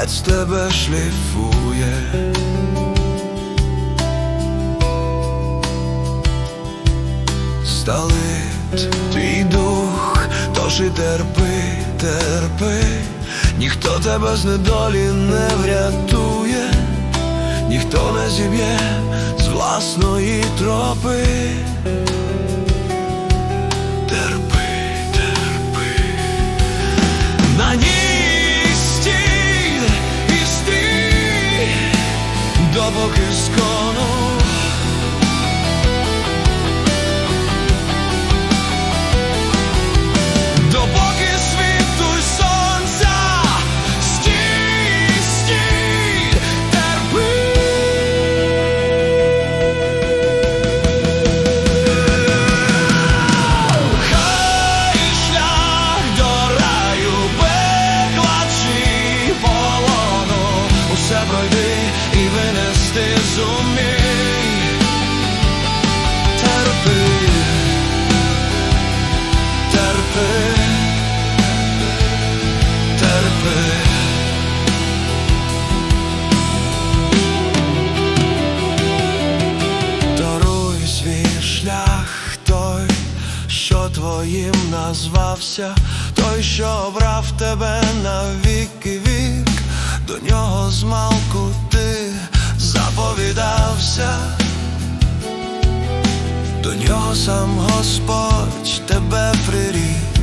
час тебе шліфує. Сталить твій дух, тож і терпи, терпи, ніхто тебе з недолі не врятує, ніхто не зіб'є з власної тропи. Терпи, зумій. Терпи, терпи, терпи. Даруй свій шлях той, що твоїм назвався, той, що обрав тебе на віки вік, до нього змалку ти заповідався, до нього сам Господь тебе прирік.